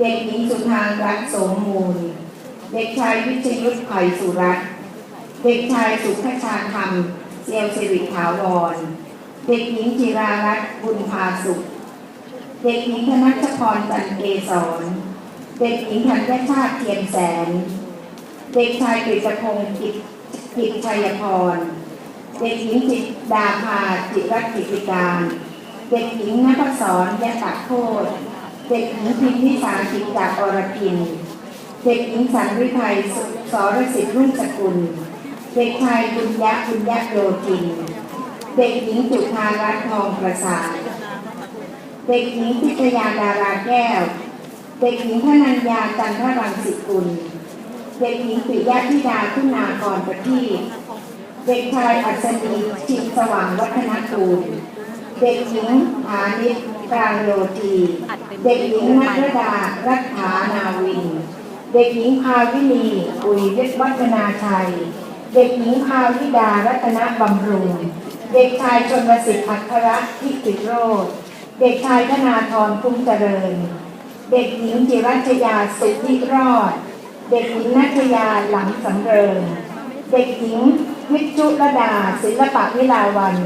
เด็กหญิงสุธางรัตโสมมูล เด็กชายวิชยุทธไผ่สุรัตน์เด็กชายสุขชาธรรมเซียวสิริถาวร เด็กหญิงจิรารัตน์บุญพาสุข เด็กหญิงธนัชพรจันเกษรเด็กหญิงธัญชาติเทียนแสน เด็กชายกฤษพงศ์กิจกิจชัยพร เด็กหญิงจิตดาภาจิรัตกิติการ เด็กหญิงนภศรยะตะโคต เด็กหญิงพิมพิสารกิจจากอรพิน เด็กหญิงสันวิภัยสรสิทธิ์รุ่งสกุล เด็กชายบุญยะบุญยะโยธิน เด็กหญิงจุธารัตน์ทองประสาทเด็กหญิงพิทยาดาราแก้ว เด็กหญิงพนัญญาจันทรังสิกุล เด็กหญิงปิยะธิดาคุณากรประทีปเด็กชายอัศนีชินสว่างวัฒนกูล เด็กหญิงฐานิช กลางโยธีเด็กหญิงนัทรดา รัฐานาวิน เด็กหญิงพาวินีอุยวัฒนาชัย เด็กหญิงพาวิดารัตนบำรุง เด็กชายชนวสิทธิ์อัครทิติโรธเด็กชายธนาธรคุ้มเจริญ เด็กหญิงจิรัชยาสุทธิรอด เด็กหญิงนัชยาหลังสำเริง เด็กหญิงวิจุรดาศิลปะวิลาวัน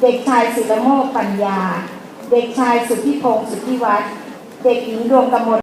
เด็กชายศิลโมกปัญญา เด็กชายสุทธิพงศ์สุทธิวัฒน์เด็กหญิงดวงกมล